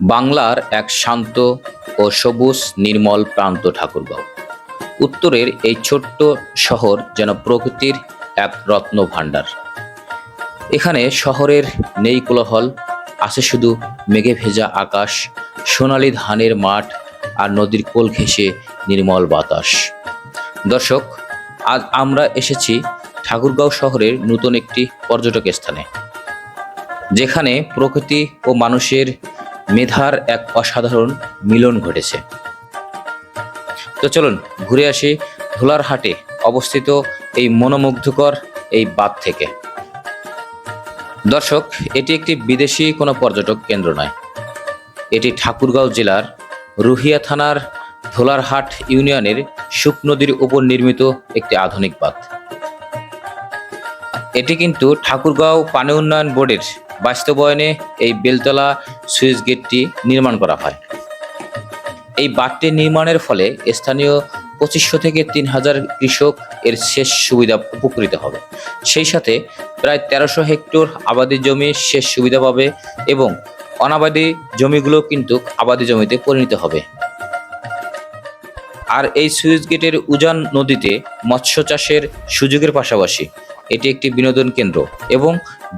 বাংলার এক শান্ত ও সবুজ নির্মল প্রান্ত ঠাকুরগাঁও। উত্তরের এই ছোট্ট শহর যেন প্রকৃতির এক রত্ন ভাণ্ডার। এখানে শহরের নেই কোলাহল, আছে শুধু মেঘে ভেজা আকাশ, সোনালি ধানের মাঠ আর নদীর কোল ঘেঁষে নির্মল বাতাস। দর্শক, আজ আমরা এসেছি ঠাকুরগাঁও শহরের নতুন একটি পর্যটক স্থানে, যেখানে প্রকৃতি ও মানুষের মেধার এক অসাধারণ মিলন ঘটেছে। তো চলুন ঘুরে আসি ধুলারহাটে অবস্থিত এই মনোমুগ্ধকর এই বাঁধ থেকে। দর্শক, এটি একটি বিদেশি কোনো পর্যটক কেন্দ্র নয়। এটি ঠাকুরগাঁও জেলার রুহিয়া থানার ধোলারহাট ইউনিয়নের শুক নদীর উপর নির্মিত একটি আধুনিক বাঁধ। এটি কিন্তু ঠাকুরগাঁও পানি উন্নয়ন বোর্ডের বাস্তবায়নে এই বেলতলা সুইচ গেটটি নির্মাণ করা হয়। এই বাঁধটি নির্মাণের ফলে স্থানীয় পঁচিশশো থেকে তিন হাজার কৃষক এর শেষ সুবিধা উপকৃত হবে। সেই সাথে প্রায় তেরোশো হেক্টর আবাদি জমি শেষ সুবিধা পাবে এবং অনাবাদি জমিগুলো কিন্তু আবাদি জমিতে পরিণত হবে। আর এই সুইচ গেটের উজান নদীতে মৎস্য চাষের সুযোগের পাশাপাশি এটি একটি বিনোদন কেন্দ্র এবং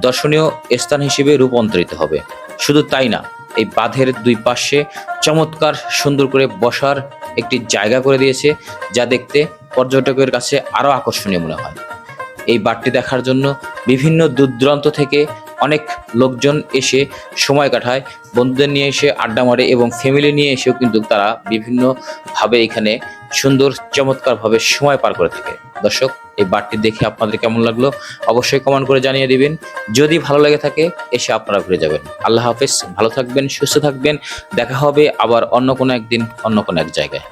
দর্শনীয় স্থান হিসেবে রূপান্তরিত হবে। শুধু তাই না, এই বাঁধের দুই পাশে চমৎকার সুন্দর করে বসার একটি জায়গা করে দিয়েছে, যা দেখতে পর্যটকের কাছে আরও আকর্ষণীয় মনে হয়। এই বাঁধটি দেখার জন্য বিভিন্ন দূর দূরান্ত থেকে অনেক লোকজন এসে সময় কাটায়। বন্ধুদের নিয়ে এসে আড্ডা মারে এবং ফ্যামিলি নিয়ে এসেও কিন্তু তারা বিভিন্নভাবে এখানে সুন্দর, চমৎকারভাবে সময় পার করে থাকে। দর্শক, এই বারটি দেখে আপনাদের কেমন লাগল অবশ্যই কমেন্ট করে জানিয়ে দিবেন। যদি ভালো লেগে থাকে, এসে আপনারা ঘুরে যাবেন। আল্লাহ হাফেজ, ভালো থাকবেন, সুস্থ থাকবেন। দেখা হবে আবার অন্য কোনো একদিন, অন্য কোনো এক জায়গায়।